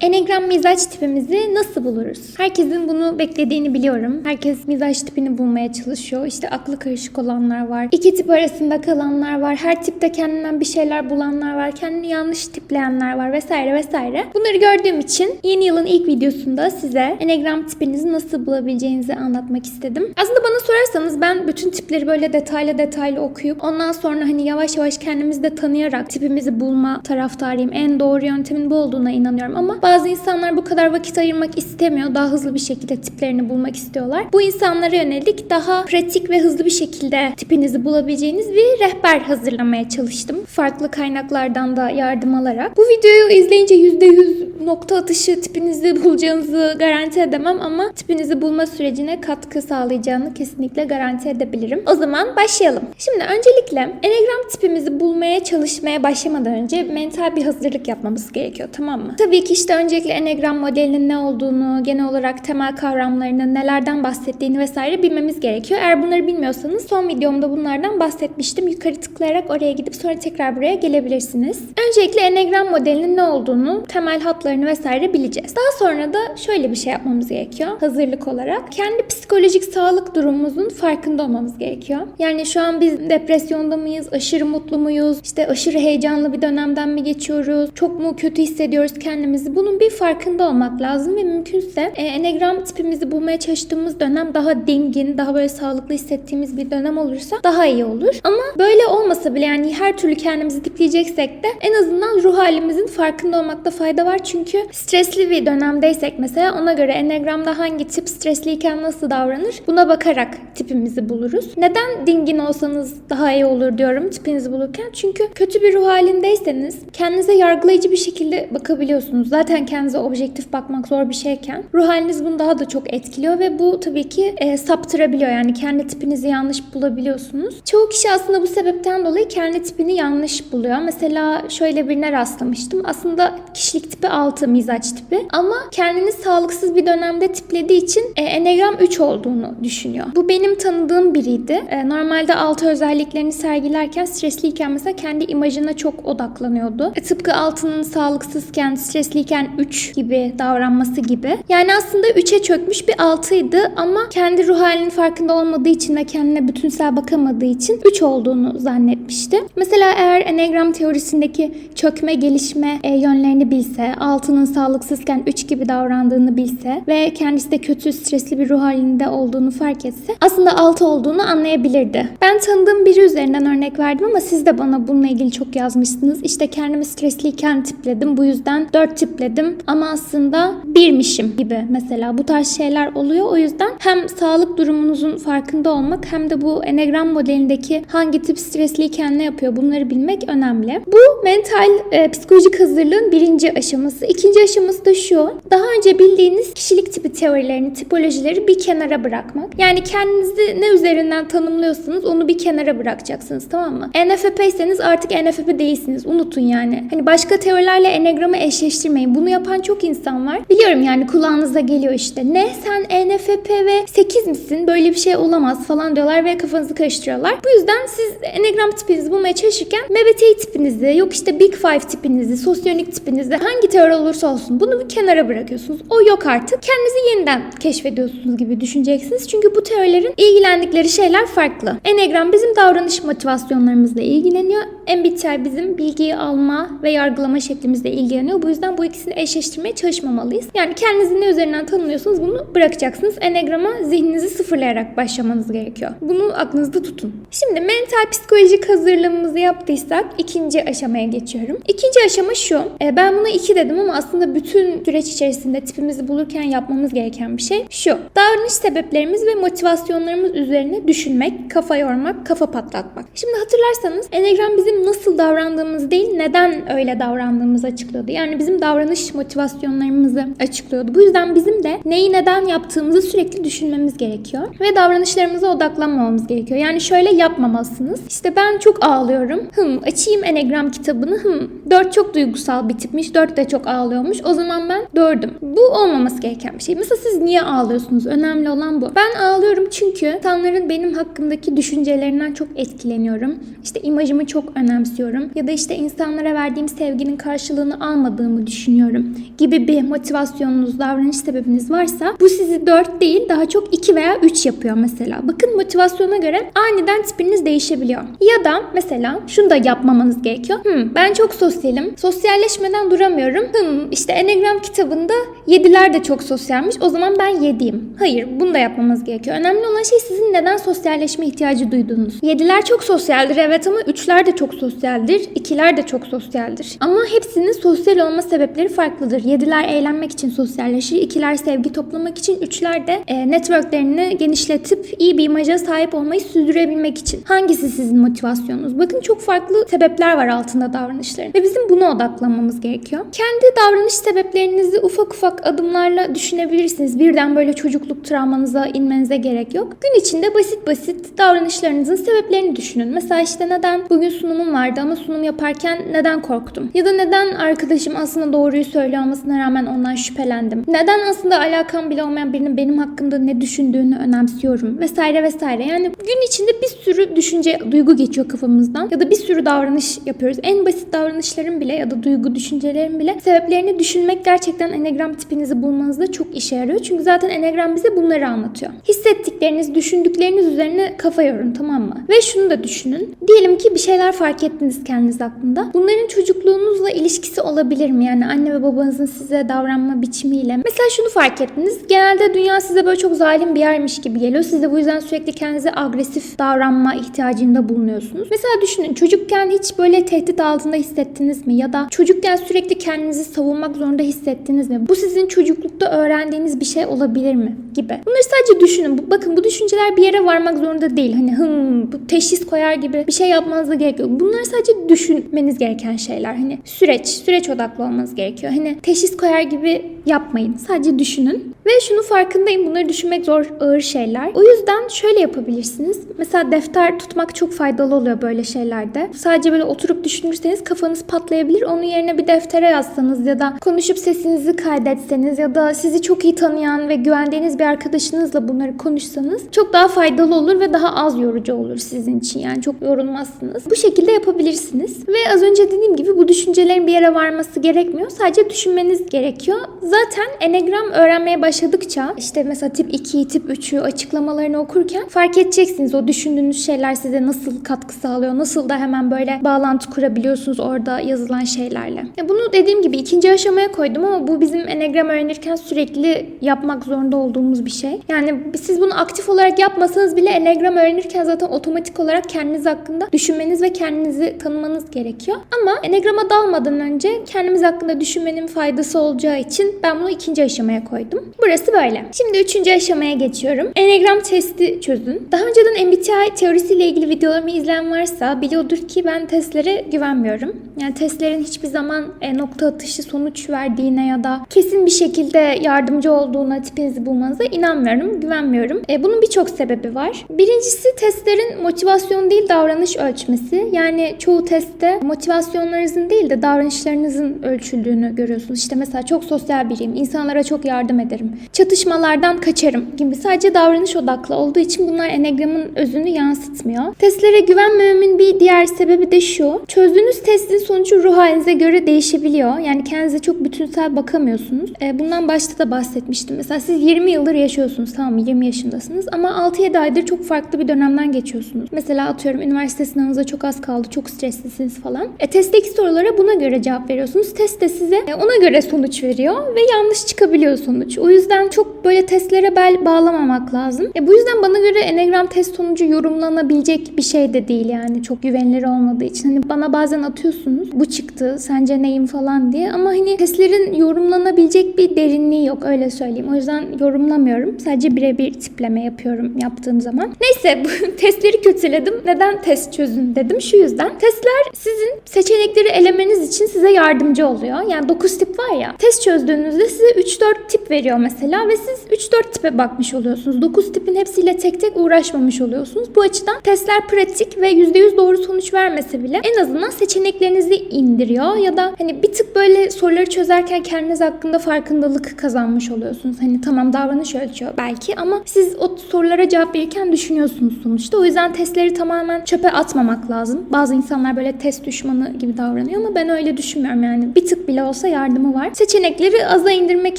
Enegram mizaç tipimizi nasıl buluruz? Herkesin bunu beklediğini biliyorum. Herkes mizaç tipini bulmaya çalışıyor. İşte aklı karışık olanlar var. İki tip arasında kalanlar var. Her tipte kendinden bir şeyler bulanlar var. Kendini yanlış tipleyenler var vesaire vesaire. Bunları gördüğüm için yeni yılın ilk videosunda size Enegram tipinizi nasıl bulabileceğinizi anlatmak istedim. Aslında bana sorarsanız ben bütün tipleri böyle detaylı detaylı okuyup ondan sonra hani yavaş yavaş kendimizi de tanıyarak tipimizi bulma taraftarıyım. En doğru yöntemin bu olduğuna inanıyorum ama bazı insanlar bu kadar vakit ayırmak istemiyor. Daha hızlı bir şekilde tiplerini bulmak istiyorlar. Bu insanlara yönelik daha pratik ve hızlı bir şekilde tipinizi bulabileceğiniz bir rehber hazırlamaya çalıştım. Farklı kaynaklardan da yardım alarak. Bu videoyu izleyince %100 nokta atışı tipinizi bulacağınızı garanti edemem ama tipinizi bulma sürecine katkı sağlayacağını kesinlikle garanti edebilirim. O zaman başlayalım. Şimdi öncelikle Enneagram tipimizi bulmaya çalışmaya başlamadan önce mental bir hazırlık yapmamız gerekiyor tamam mı? Tabii ki işte öncelikle Enneagram modelinin ne olduğunu, genel olarak temel kavramlarının nelerden bahsettiğini vesaire bilmemiz gerekiyor. Eğer bunları bilmiyorsanız son videomda bunlardan bahsetmiştim. Yukarı tıklayarak oraya gidip sonra tekrar buraya gelebilirsiniz. Öncelikle Enneagram modelinin ne olduğunu, temel hatlarını vesaire bileceğiz. Daha sonra da şöyle bir şey yapmamız gerekiyor hazırlık olarak. Kendi psikolojik sağlık durumumuzun farkında olmamız gerekiyor. Yani şu an biz depresyonda mıyız, aşırı mutlu muyuz, işte aşırı heyecanlı bir dönemden mi geçiyoruz, çok mu kötü hissediyoruz kendimizi? Bunun bir farkında olmak lazım ve mümkünse e, Enneagram tipimizi bulmaya çalıştığımız dönem daha dingin, daha böyle sağlıklı hissettiğimiz bir dönem olursa daha iyi olur. Ama böyle olmasa bile yani her türlü kendimizi tipleyeceksek de en azından ruh halimizin farkında olmakta fayda var. Çünkü stresli bir dönemdeysek mesela ona göre Enneagram'da hangi tip stresliyken nasıl davranır buna bakarak tipimizi buluruz. Neden dingin olsanız daha iyi olur diyorum tipinizi bulurken. Çünkü kötü bir ruh halindeyseniz kendinize yargılayıcı bir şekilde bakabiliyorsunuz. Zaten kendinize objektif bakmak zor bir şeyken ruh haliniz bunu daha da çok etkiliyor ve bu tabii ki e, saptırabiliyor. Yani kendi tipinizi yanlış bulabiliyorsunuz. Çoğu kişi aslında bu sebepten dolayı kendi tipini yanlış buluyor. Mesela şöyle birine rastlamıştım. Aslında kişilik tipi 6 mizaç tipi ama kendini sağlıksız bir dönemde tiplediği için e, Enneagram 3 olduğunu düşünüyor. Bu benim tanıdığım biriydi. E, normalde 6 özelliklerini sergilerken stresliyken mesela kendi imajına çok odaklanıyordu. E, tıpkı 6'nın sağlıksızken, stresliyken 3 gibi davranması gibi. Yani aslında 3'e çökmüş bir 6'ydı ama kendi ruh halinin farkında olmadığı için ve kendine bütünsel bakamadığı için 3 olduğunu zannetmişti. Mesela eğer Enneagram teorisindeki çökme gelişme e, yönlerini bilse, 6'nın sağlıksızken 3 gibi davrandığını bilse ve kendisi de kötü stresli bir ruh halinde olduğunu fark etse aslında 6 olduğunu anlayabilirdi. Ben tanıdığım biri üzerinden örnek verdim ama siz de bana bununla ilgili çok yazmışsınız. İşte kendimi stresliyken tipledim bu yüzden 4 tipledim ama aslında birmişim gibi mesela bu tarz şeyler oluyor. O yüzden hem sağlık durumunuzun farkında olmak hem de bu Enneagram modelindeki hangi tip stresliyken ne yapıyor bunları bilmek önemli. Bu mental e, psikolojik hazırlığın birinci aşaması. İkinci aşaması da şu. Daha önce bildiğiniz kişilik tipi teorilerini, tipolojileri bir kenara bırakmak. Yani kendinizi ne üzerinden tanımlıyorsanız onu bir kenara bırakacaksınız tamam mı? ENFP'yseniz artık ENFP değilsiniz. Unutun yani. Hani başka teorilerle Enneagram'ı eşleştirmeyin. Bunu yapan çok insan var. Biliyorum yani kulağınıza geliyor işte. Ne sen ENFP ve 8 misin? Böyle bir şey olamaz falan diyorlar ve kafanızı karıştırıyorlar. Bu yüzden siz Enneagram tipinizi bulmaya çalışırken MBTI tipinizi, yok işte Big Five tipinizi, sosyonik tipinizi hangi teori olursa olsun bunu bir kenara bırakıyorsunuz. O yok artık. Kendinizi yeniden keşfediyorsunuz gibi düşüneceksiniz. Çünkü bu teorilerin ilgilendikleri şeyler farklı. Enneagram bizim davranış motivasyonlarımızla ilgileniyor. MBTI bizim bilgiyi alma ve yargılama şeklimizle ilgileniyor. Bu yüzden bu ikisini eşleştirmeye çalışmamalıyız. Yani kendinizi ne üzerinden tanımlıyorsanız bunu bırakacaksınız. Enneagram'a zihninizi sıfırlayarak başlamanız gerekiyor. Bunu aklınızda tutun. Şimdi mental psikolojik hazırlığımızı yaptıysak ikinci aşamaya geçiyorum. İkinci aşama şu. E, ben buna iki dedim ama aslında bütün süreç içerisinde tipimizi bulurken yapmamız gereken bir şey şu. Davranış sebeplerimiz ve motivasyonlarımız üzerine düşünmek, kafa yormak, kafa patlatmak. Şimdi hatırlarsanız Enneagram bizim nasıl davrandığımız değil, neden öyle davrandığımızı açıklıyordu. Yani bizim davranış motivasyonlarımızı açıklıyordu. Bu yüzden bizim de neyi neden yaptığımızı sürekli düşünmemiz gerekiyor. Ve davranışlarımıza odaklanmamamız gerekiyor. Yani şöyle yapmamalısınız. İşte ben çok ağlıyorum. Hım açayım Enneagram kitabını. Hım 4 çok duygusal bir tipmiş. 4 de çok ağlıyormuş. O zaman ben 4'üm. Bu olmaması gereken bir şey. Mesela siz niye ağlıyorsunuz? Önemli olan bu. Ben ağlıyorum çünkü insanların benim hakkımdaki düşüncelerinden çok etkileniyorum. İşte imajımı çok önemsiyorum. Ya da işte insanlara verdiğim sevginin karşılığını almadığımı düşünüyorum. Düşünüyorum gibi bir motivasyonunuz, davranış sebebiniz varsa bu sizi 4 değil daha çok 2 veya 3 yapıyor mesela. Bakın motivasyona göre aniden tipiniz değişebiliyor. Ya da mesela şunu da yapmamanız gerekiyor. Hmm, ben çok sosyalim. Sosyalleşmeden duramıyorum. Hmm, işte Enneagram kitabında 7'ler de çok sosyalmiş. O zaman ben 7'yim. Hayır bunu da yapmamız gerekiyor. Önemli olan şey sizin neden sosyalleşme ihtiyacı duyduğunuz. 7'ler çok sosyaldir evet ama 3'ler de çok sosyaldir. 2'ler de çok sosyaldir. Ama hepsinin sosyal olma sebepleri farklıdır. 7'ler eğlenmek için sosyalleşir. 2'ler sevgi toplamak için. 3'ler de e, networklerini genişletip iyi bir imaja sahip olmayı sürdürebilmek için. Hangisi sizin motivasyonunuz? Bakın çok farklı sebepler var altında davranışların. Ve bizim buna odaklanmamız gerekiyor. Kendi davranış sebeplerinizi ufak ufak adımlarla düşünebilirsiniz. Birden böyle çocukluk travmanıza inmenize gerek yok. Gün içinde basit basit davranışlarınızın sebeplerini düşünün. Mesela işte neden bugün sunumum vardı ama sunum yaparken neden korktum? Ya da neden arkadaşım aslında doğruyu söylüyor olmasına rağmen ondan şüphelendim? Neden aslında alakam bile olmayan birinin benim hakkımda ne düşündüğünü önemsiyorum? Vesaire vesaire. Yani gün içinde bir sürü düşünce, duygu geçiyor kafamızdan. Ya da bir sürü davranış yapıyoruz. En basit davranışların bile ya da duygu, düşüncelerin bile sebeplerini düşünmek gerçekten enegram tipinizi bulmanızda çok işe yarıyor. Çünkü zaten enegram bize bunları anlatıyor. Hissettikleriniz, düşündükleriniz üzerine kafa yorun tamam mı? Ve şunu da düşünün. Diyelim ki bir şeyler fark ettiniz kendiniz hakkında. Bunların çocukluğunuzla ilişkisi olabilir mi? Yani anne ve babanızın size davranma biçimiyle. Mesela şunu fark ettiniz. Genelde dünya size böyle çok zalim bir yermiş gibi geliyor. Siz de bu yüzden sürekli kendinize agresif davranma ihtiyacında bulunuyorsunuz. Mesela düşünün çocukken hiç böyle tehdit altında hissettiniz mi? Ya da çocukken sürekli kendinizi savunmak zorunda hissettiniz mi? Bu sizin çocuklukta öğrendiğiniz bir şey olabilir mi? Gibi. Bunları sadece düşünün. Bakın bu düşünceler bir yere varmak zorunda değil. Hani hım bu teşhis koyar gibi bir şey yapmanıza gerek yok. Bunlar sadece düşünmeniz gereken şeyler. Hani süreç, süreç odaklı olmanız gerekiyor. Hani teşhis koyar gibi yapmayın. Sadece düşünün. Ve şunu farkındayım. Bunları düşünmek zor, ağır şeyler. O yüzden şöyle yapabilirsiniz. Mesela defter tutmak çok faydalı oluyor böyle şeylerde. Sadece böyle oturup düşünürseniz kafanız patlayabilir. Onun yerine bir deftere yazsanız ya da konuşup sesinizi kaydetseniz ya da sizi çok iyi tanıyan ve güvendiğiniz bir arkadaşınızla bunları konuşsanız çok daha faydalı olur ve daha az yorucu olur sizin için. Yani çok yorulmazsınız. Bu şekilde yapabilirsiniz. Ve az önce dediğim gibi bu düşüncelerin bir yere varması gerekmiyor. Sadece düşünmeniz gerekiyor. Zaten Enneagram öğrenmeye başladıkça işte mesela tip 2'yi, tip 3'ü açıklamalarını okurken fark edeceksiniz o düşündüğünüz şeyler size nasıl katkı sağlıyor. Nasıl da hemen böyle bağlantı kurabiliyorsunuz orada yazılan şeylerle. Ya bunu dediğim gibi ikinci aşamaya koydum ama bu bizim Enneagram öğrenirken sürekli yapmak zorunda olduğumuz bir şey. Yani siz bunu aktif olarak yapmasanız bile Enneagram öğrenirken zaten otomatik olarak kendiniz hakkında düşünmeniz ve kendinizi tanımanız gerekiyor. Ama Enneagram'a dalmadan önce kendimiz hakkında düşünmenin faydası olacağı için ben bunu ikinci aşamaya koydum. Burası böyle. Şimdi üçüncü aşamaya geçiyorum. Enneagram testi çözün. Daha önceden MBTI teorisiyle ilgili videolarımı izleyen varsa biliyordur ki ben testlere güvenmiyorum. Yani testlerin hiçbir zaman e, nokta atışı sonuç verdiğine ya da kesin bir şekilde yardımcı olduğuna tipinizi bulmanıza inanmıyorum, güvenmiyorum. E, bunun birçok sebebi var. Birincisi testlerin motivasyon değil davranış ölçmesi. Yani çoğu testte motivasyonlarınızın değil de davranışlarınızın ölçüldüğünü görüyorsunuz. İşte mesela çok sosyal biriyim, insanlara çok yardım ederim, çatışmalardan kaçarım gibi sadece davranış odaklı olduğu için bunlar Enneagram'ın özünü yansıtmıyor. Testlere güvenmememin bir diğer sebebi de şu. Çözdüğünüz testin sonucu ruh halinize göre değişebiliyor. Yani kendinize çok bütünsel bakamıyorsunuz. E, bundan başta da bahsetmiştim. Mesela siz 20 yıldır yaşıyorsunuz tamam mı? 20 yaşındasınız ama 6-7 aydır çok farklı bir dönemden geçiyorsunuz. Mesela atıyorum üniversite sınavınıza çok az kaldı, çok streslisiniz falan. E, testteki sorulara buna göre cevap veriyorsunuz. Test de size e, ona göre sonuç veriyor ve yanlış çıkabiliyor sonuç. O yüzden çok böyle testlere bel bağlamamak lazım. E, bu yüzden bana göre Enneagram test sonucu yorumlanabilecek bir şey de değil yani çok güvenilir olmadığı için. Hani bana bazen atıyorsunuz bu çıktı sence neyim falan diye ama hani testlerin yorumlanabilecek bir derinliği yok öyle söyleyeyim. O yüzden yorumlamıyorum. Sadece birebir tipleme yapıyorum yaptığım zaman. Neyse bu testleri kötüledim. Neden test çözün dedim şu yüzden. Testler sizin seçenekleri elemeniz için size yardımcı oluyor. Yani 9 tip var ya. Test çözdüğünüzde size 3-4 tip veriyor mesela ve siz 3-4 tipe bakmış oluyorsunuz. 9 tipin hepsiyle tek tek uğraşmamış oluyorsunuz. Bu açıdan testler pratik ve %100 doğru sonuç vermese bile en azından seçeneklerinizi indiriyor ya da hani bir tık böyle soruları çözerken kendiniz hakkında farkındalık kazanmış oluyorsunuz. Hani tamam davranış ölçüyor belki ama siz o sorulara cevap verirken düşünüyorsunuz sonuçta. O yüzden testleri tamamen çöpe atmamak lazım. Bazı insanlar böyle test düşmanı gibi davranıyor ama ben öyle düşünmüyorum yani. Bir tık bile olsa yardımı var. Seçenekleri aza indirmek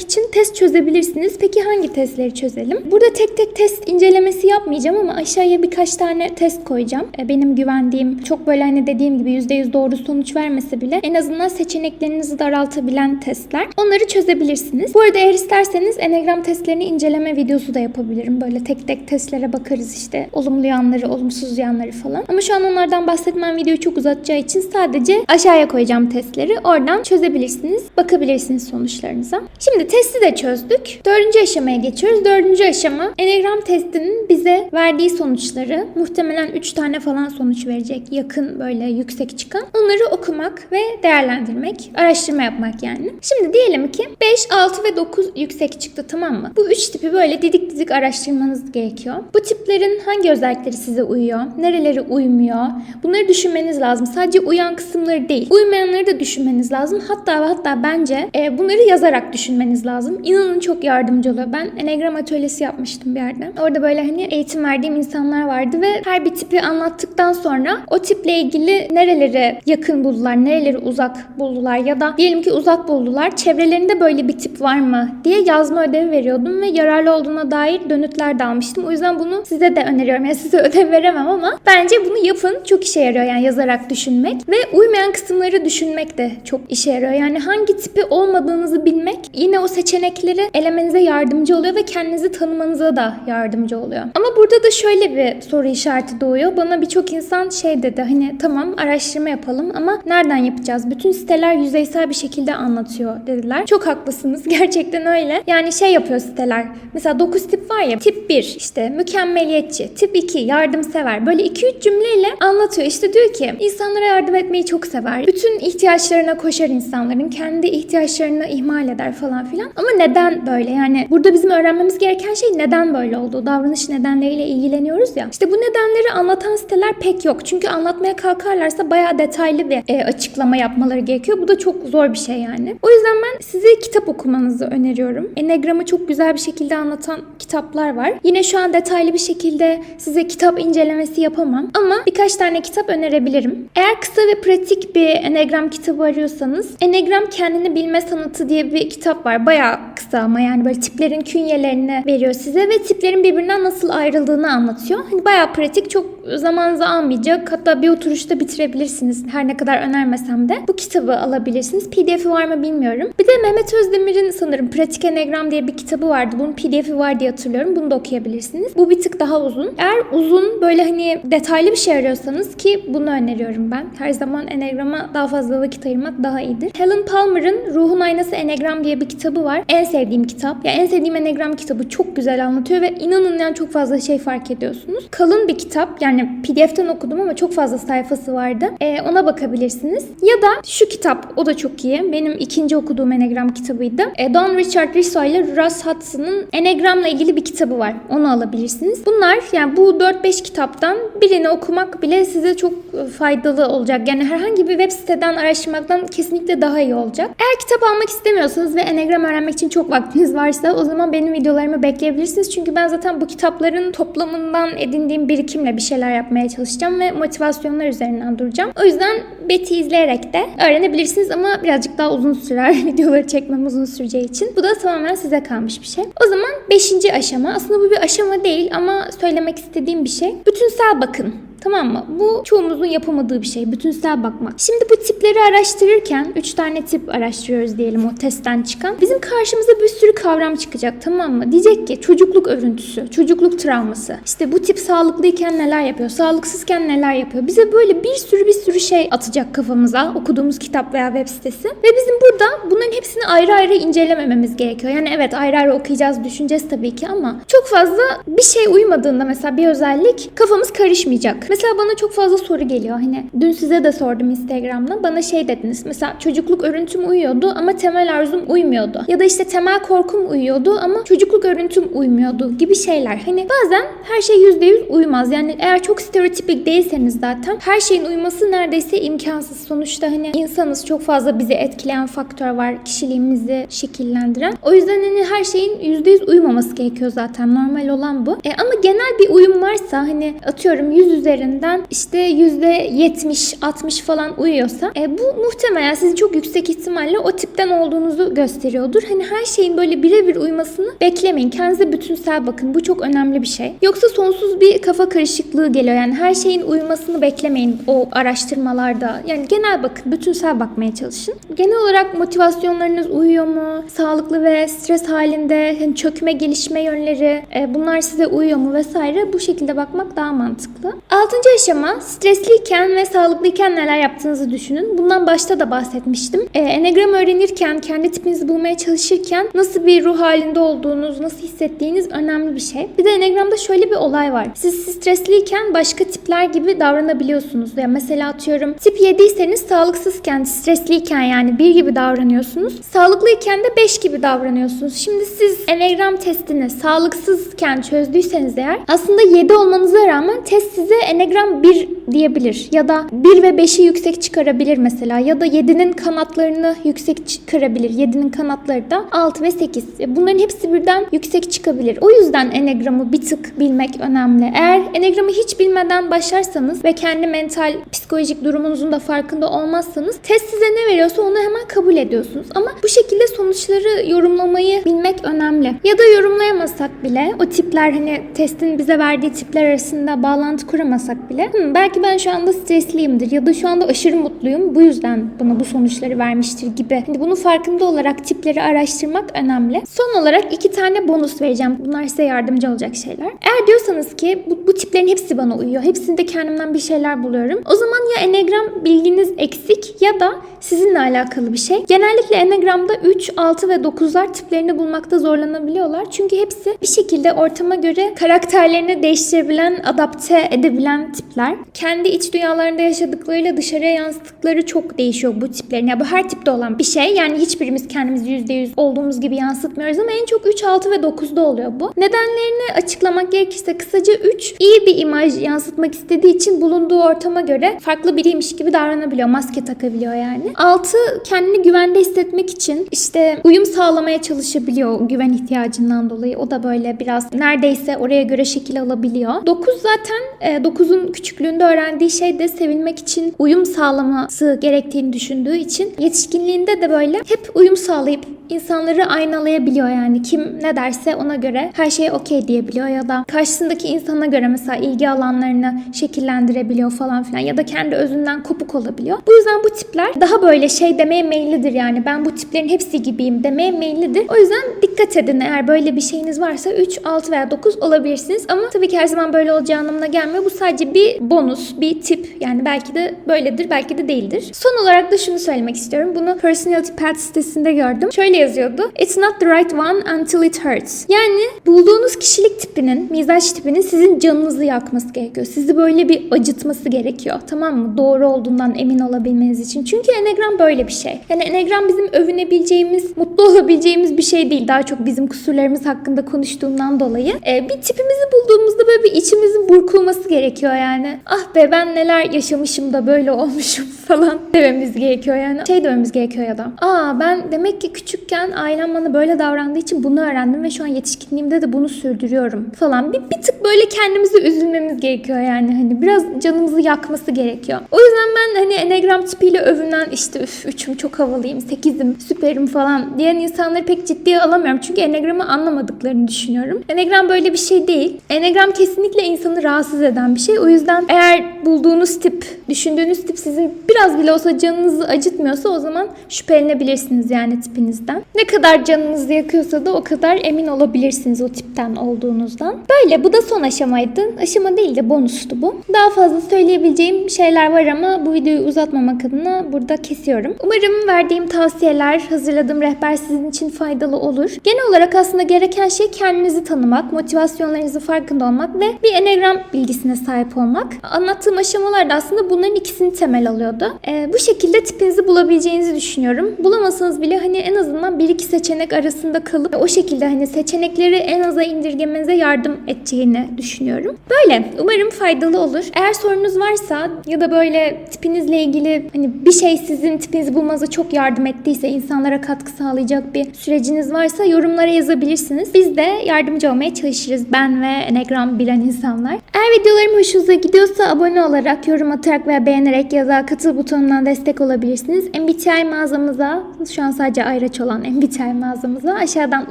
için test çözebilirsiniz. Peki hangi testleri çözelim? Burada tek tek test incelemesi yapmayacağım ama aşağıya birkaç tane test koyacağım. E, Benim güvendiğim, çok böyle hani dediğim gibi %100 doğru sonuç vermese bile en azından seçeneklerinizi daraltabilen testler. Onları çözebilirsiniz. Bu arada eğer isterseniz Enneagram testlerini inceleme videosu da yapabilirim. Böyle tek tek testlere bakarız işte. Olumlu yanları, olumsuz yanları falan. Ama şu an onlardan bahsetmem videoyu çok uzatacağı için sadece aşağıya koyacağım testleri. Oradan çözebilirsiniz. Bakabilirsiniz sonuçlarınıza. Şimdi testi de çözdük. Dördüncü aşamaya geçiyoruz. Dördüncü aşama Enneagram testinin bize verdiği sonuçları muhtemelen 3 tane falan sonuç verecek. Yakın böyle yüksek çıkan. Onları okumak ve değerlendirmek. Araştırma yapmak yani. Şimdi diyelim ki 5, 6 ve 9 yüksek çıktı tamam mı? Bu 3 tipi böyle didik didik araştırmanız gerekiyor. Bu tiplerin hangi özellikleri size uyuyor? Nereleri uymuyor? Bunları düşünmeniz lazım. Sadece uyan kısımları değil. Uymayanları da düşünmeniz lazım. Hatta hatta bence e, bunları yazarak düşünmeniz lazım. İnanın çok yardımcı oluyor. Ben Enneagram atölyesi yapmıştım bir yerde. Orada böyle hani eğitim verdiğim insanlar vardı ve her bir tipi anlattıktan sonra o tiple ilgili nereleri yakın buldular, nereleri uzak buldular ya da diyelim ki uzak buldular. Çevrelerinde böyle bir tip var mı diye yazma ödevi veriyordum ve yararlı olduğuna dair dönütler de almıştım. O yüzden bunu size de öneriyorum. Yani size ödev veremem ama bence bunu yapın. Çok işe yarıyor yani yazarak düşünmek ve uymayan kısımları düşünmek de çok işe yarıyor. Yani hangi tipi olmadığınızı bilmek yine o seçenekleri elemenize yardımcı oluyor ve kendinizi tanımanıza da yardımcı oluyor. Ama burada da şöyle bir soru işareti doğuyor. Bana birçok insan şey dedi hani tamam araştırma yapalım ama nereden yapacağız? Bütün siteler yüzeysel bir şekilde anlatıyor dediler. Çok haklısınız. Gerçekten öyle. Yani şey yapıyor siteler. Mesela 9 tip var ya. Tip 1 işte mükemmeliyetçi. Tip 2 yardımsever. Böyle 2-3 cümleyle anlatıyor. İşte diyor ki insanlara yardım etmeyi çok sever. Bütün ihtiyaçlarına koşar insanların. Kendi ihtiyaçlarını ihmal eder falan filan. Ama neden böyle? Yani burada bizim öğrenmemiz gereken şey neden böyle oldu? Davranış nedenleriyle ilgileniyoruz ya. İşte bu nedenleri anlatan siteler pek yok. Çünkü anlatmaya kalkarlarsa bayağı detaylı bir e, açıklama yapmaları gerekiyor. Bu da çok zor bir şey yani. O yüzden ben size kitap okumanızı öneriyorum. Enneagram'ı çok güzel bir şekilde anlatan kitaplar var. Yine şu an detaylı bir şekilde size kitap incelemesi yapamam ama birkaç tane kitap önerebilirim. Eğer kısa ve pratik bir Enneagram kitabı arıyorsanız Enneagram Kendini Bilme Sanatı diye bir kitap var. Bayağı kısa ama yani böyle tiplerin künyelerini veriyor size ve tiplerin birbirinden nasıl ayrıldığını anlatıyor. Hani bayağı pratik, çok zamanınızı almayacak. Hatta bir oturuşta bitirebilirsiniz. Her ne kadar önermesem de. Bu kitabı alabilirsiniz. PDF'i var mı bilmiyorum. Bir de Mehmet Özdemir'in sanırım Pratik Enneagram diye bir kitabı vardı. Bunun PDF'i var diye hatırlıyorum. Bunu da okuyabilirsiniz. Bu bir tık daha uzun. Eğer uzun böyle hani detaylı bir şey arıyorsanız ki bunu öneriyorum ben. Her zaman Enneagram'a daha fazla vakit ayırmak daha iyidir. Helen Palmer'ın Ruhun Aynası Enneagram diye bir kitabı var. En sevdiğim kitap. Ya en sevdiğim Enneagram kitabı çok güzel anlatıyor ve inanın yani çok fazla şey fark ediyorsunuz. Kalın bir kitap. Yani PDF'ten okudum ama çok fazla sayfası vardı. Ee, ona bakabilirsiniz. Ya da şu kitap o da çok iyi. Benim ikinci okuduğum Enneagram kitabıydı. Ee, Don Richard Riso ile Russ Hudson'ın Enneagram'la ilgili bir kitabı var. Onu alabilirsiniz. Bunlar yani bu 4-5 kitaptan birini okumak bile size çok e, faydalı olacak. Yani herhangi bir web siteden araştırmaktan kesinlikle daha iyi olacak. Eğer kitap almak istemiyorsanız ve Enneagram öğrenmek için çok vaktiniz varsa o zaman benim videolarımı bekleyebilirsiniz. Çünkü ben zaten bu kitapların toplamından edindiğim birikimle bir şeyler yapmaya çalışacağım ve motivasyonlar üzerinden duracağım. O yüzden Betty izleyerek de öğrenebilirsiniz ama birazcık daha uzun sürer. Videoları çekmem uzun süreceği için. Bu da tamamen size kalmış bir şey. O zaman 5. aşama. Aslında bu bir aşama değil ama söylemek istediğim bir şey. Bütünsel bakın. Tamam mı? Bu çoğumuzun yapamadığı bir şey. Bütünsel bakmak. Şimdi bu tipleri araştırırken 3 tane tip araştırıyoruz diyelim o testten çıkan. Bizim karşımıza bir sürü kavram çıkacak tamam mı? Diyecek ki çocukluk örüntüsü, çocukluk travması. İşte bu tip sağlıklıyken neler yapıyor, sağlıksızken neler yapıyor. Bize böyle bir sürü bir sürü şey atacak kafamıza okuduğumuz kitap veya web sitesi. Ve bizim burada bunların hepsini ayrı ayrı incelemememiz gerekiyor. Yani evet ayrı ayrı okuyacağız, düşüneceğiz tabii ki ama çok fazla bir şey uymadığında mesela bir özellik kafamız karışmayacak. Mesela bana çok fazla soru geliyor. Hani dün size de sordum Instagram'da. Bana şey dediniz. Mesela çocukluk örüntüm uyuyordu ama temel arzum uymuyordu. Ya da işte temel korkum uyuyordu ama çocukluk örüntüm uymuyordu gibi şeyler. Hani bazen her şey %100 uymaz. Yani eğer çok stereotipik değilseniz zaten her şeyin uyması neredeyse imkansız. Sonuçta hani insanız çok fazla bizi etkileyen faktör var. Kişiliğimizi şekillendiren. O yüzden hani her şeyin %100 uymaması gerekiyor zaten. Normal olan bu. E, ama genel bir uyum varsa hani atıyorum 100 üzerinden işte %70 60 falan uyuyorsa e, bu muhtemelen sizin çok yüksek ihtimalle o tipten olduğunuzu gösteriyordur. Hani her şeyin böyle birebir uymasını beklemeyin. Kendinize bütünsel bakın. Bu çok önemli bir şey. Yoksa sonsuz bir kafa karışıklığı geliyor. Yani her şeyin uymasını beklemeyin o araştırmalarda. Yani genel bakın, bütünsel bakmaya çalışın. Genel olarak motivasyonlarınız uyuyor mu? Sağlıklı ve stres halinde hani çökme gelişme yönleri e, bunlar size uyuyor mu vesaire bu şekilde bakmak daha mantıklı. Altıncı aşama stresliyken ve sağlıklıyken neler yaptığınızı düşünün. Bundan başta da bahsetmiştim. E, Enneagram öğrenirken, kendi tipinizi bulmaya çalışırken nasıl bir ruh halinde olduğunuz, nasıl hissettiğiniz önemli bir şey. Bir de Enneagram'da şöyle bir olay var. Siz stresliyken başka tipler gibi davranabiliyorsunuz. Yani mesela atıyorum tip 7'yseniz sağlıksızken, stresliyken yani 1 gibi davranıyorsunuz. Sağlıklıyken de 5 gibi davranıyorsunuz. Şimdi siz Enneagram testini sağlıksızken çözdüyseniz eğer aslında 7 olmanıza rağmen test size Enneagram 1 diyebilir. Ya da 1 ve 5'i yüksek çıkarabilir mesela. Ya da 7'nin kanatlarını yüksek çıkarabilir. 7'nin kanatları da 6 ve 8. Bunların hepsi birden yüksek çıkabilir. O yüzden Enneagram'ı bir tık bilmek önemli. Eğer Enneagram'ı hiç bilmeden başlarsanız ve kendi mental psikolojik durumunuzun da farkında olmazsanız test size ne veriyorsa onu hemen kabul ediyorsunuz. Ama bu şekilde sonuçları yorumlamayı bilmek önemli. Ya da yorumlayamasak bile o tipler hani testin bize verdiği tipler arasında bağlantı kuramasak bile "Hmm, belki ben şu anda stresliyimdir ya da şu anda aşırı mutluyum bu yüzden bana bu sonuçları vermiştir gibi. Hani bunun farkında olarak tipleri araştırmak önemli. Son olarak iki tane bonus vereceğim. Bunlar size yardımcı olacak şeyler. Eğer diyorsanız ki bu, bu tiplerin hepsi bana uyuyor. Hepsinde kendimden bir şeyler buluyorum. O zaman ya Enneagram bilginiz eksik ya da sizinle alakalı bir şey. Genellikle Enneagram'da 3, 6 ve 9'lar tiplerini bulmakta zorlanabiliyorlar. Çünkü hepsi bir şekilde ortama göre karakterlerini değiştirebilen, adapte edebilen tipler. Kendi iç dünyalarında yaşadıklarıyla dışarıya yansıttıkları çok değişiyor bu tiplerin. Ya bu her tipte olan bir şey. Yani hiçbirimiz kendimizi %100 olduğumuz gibi yansıtmıyoruz ama en çok 3, 6 ve 9'da oluyor bu. Nedenlerini açıklamak gerekirse kısaca 3 iyi bir imaj yansıtmak istediği için bulunduğu ortama göre farklı biriymiş gibi davranabiliyor. Maske takabiliyor yani. 6 kendini güvende hissetmek için işte uyum sağlamaya çalışabiliyor güven ihtiyacından dolayı. O da böyle biraz neredeyse oraya göre şekil alabiliyor. 9 zaten 9'un küçüklüğünde öğrendiği şey de sevilmek için uyum sağlaması gerektiğini düşündüğü için yetişkinliğinde de böyle hep uyum sağlayıp insanları aynalayabiliyor yani kim ne derse ona göre her şeye okey diyebiliyor ya da karşısındaki insana göre mesela ilgi alanlarını şekillendirebiliyor falan filan ya da kendi özünden kopuk olabiliyor. Bu yüzden bu tipler daha böyle şey demeye meyillidir yani ben bu tiplerin hepsi gibiyim demeye meyillidir. O yüzden dikkat edin eğer böyle bir şeyiniz varsa 3, 6 veya 9 olabilirsiniz ama tabii ki her zaman böyle olacağı anlamına gelmiyor. Bu sadece bir bonus, bir tip yani belki de böyledir belki de değildir. Son olarak da şunu söylemek istiyorum. Bunu Personality Path sitesinde gördüm. Şöyle yazıyordu. It's not the right one until it hurts. Yani bulduğunuz kişilik tipinin, mizaç tipinin sizin canınızı yakması gerekiyor. Sizi böyle bir acıtması gerekiyor. Tamam mı? Doğru olduğundan emin olabilmeniz için. Çünkü Enneagram böyle bir şey. Yani Enneagram bizim övünebileceğimiz, mutlu olabileceğimiz bir şey değil. Daha çok bizim kusurlarımız hakkında konuştuğundan dolayı. Ee, bir tipimizi bulduğumuzda böyle bir içimizin burkulması gerekiyor yani. Ah be ben neler yaşamışım da böyle olmuşum falan dememiz gerekiyor yani. Şey dememiz gerekiyor ya da. Aa ben demek ki küçükken ailem bana böyle davrandığı için bunu öğrendim ve şu an yetişkinliğimde de bunu sürdürüyorum falan. Bir, bir tık böyle kendimizi üzülmemiz gerekiyor yani. Hani biraz canımızı yakması gerekiyor. O yüzden ben hani Enneagram tipiyle övünen işte üf üçüm çok havalıyım, sekizim, süperim falan diyen insanları pek ciddiye alamıyorum. Çünkü Enneagram'ı anlamadıklarını düşünüyorum. Enneagram böyle bir şey değil. Enneagram kesinlikle insanı rahatsız eden bir şey. O yüzden eğer bulduğunuz tip, düşündüğünüz tip sizin biraz bile olsa canınızı acıtmıyorsa o zaman şüphelenebilirsiniz yani tipinizden. Tipten. Ne kadar canınızı yakıyorsa da o kadar emin olabilirsiniz o tipten olduğunuzdan. Böyle bu da son aşamaydı. Aşama değil de bonustu bu. Daha fazla söyleyebileceğim şeyler var ama bu videoyu uzatmamak adına burada kesiyorum. Umarım verdiğim tavsiyeler, hazırladığım rehber sizin için faydalı olur. Genel olarak aslında gereken şey kendinizi tanımak, motivasyonlarınızı farkında olmak ve bir enegram bilgisine sahip olmak. Anlattığım aşamalar da aslında bunların ikisini temel alıyordu. Ee, bu şekilde tipinizi bulabileceğinizi düşünüyorum. Bulamasanız bile hani en azından bir iki seçenek arasında kalıp o şekilde hani seçenekleri en aza indirgemenize yardım edeceğini düşünüyorum. Böyle. Umarım faydalı olur. Eğer sorunuz varsa ya da böyle tipinizle ilgili hani bir şey sizin tipinizi bulmanıza çok yardım ettiyse, insanlara katkı sağlayacak bir süreciniz varsa yorumlara yazabilirsiniz. Biz de yardımcı olmaya çalışırız. Ben ve Enegram bilen insanlar. Eğer videolarım hoşunuza gidiyorsa abone olarak, yorum atarak veya beğenerek ya da katıl butonundan destek olabilirsiniz. MBTI mağazamıza, şu an sadece ayraç olan MBTI mağazamıza aşağıdan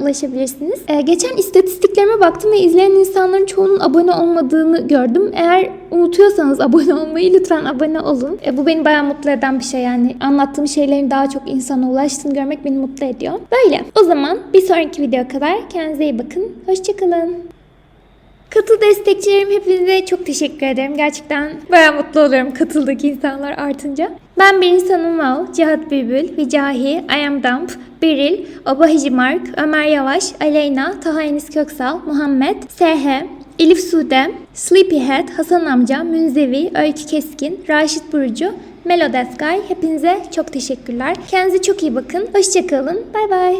ulaşabilirsiniz. Ee, geçen istatistiklerime baktım ve izleyen insanların çoğunun abone olmadığını gördüm. Eğer unutuyorsanız abone olmayı lütfen abone olun. E, bu beni bayağı mutlu eden bir şey yani. Anlattığım şeylerin daha çok insana ulaştığını görmek beni mutlu ediyor. Böyle. O zaman bir sonraki video kadar kendinize iyi bakın. Hoşçakalın. Katıl destekçilerim hepinize çok teşekkür ederim. Gerçekten bayağı mutlu oluyorum katıldaki insanlar artınca. Ben bir insanım Mal, Cihat Bülbül, Vicahi, I Am Dump, Beril, Obahici Mark, Ömer Yavaş, Aleyna, Taha Enis Köksal, Muhammed, SH, Elif Sude, Sleepyhead, Hasan Amca, Münzevi, Öykü Keskin, Raşit Burcu, Melodeskay. Hepinize çok teşekkürler. Kendinize çok iyi bakın. Hoşçakalın. Bay bay.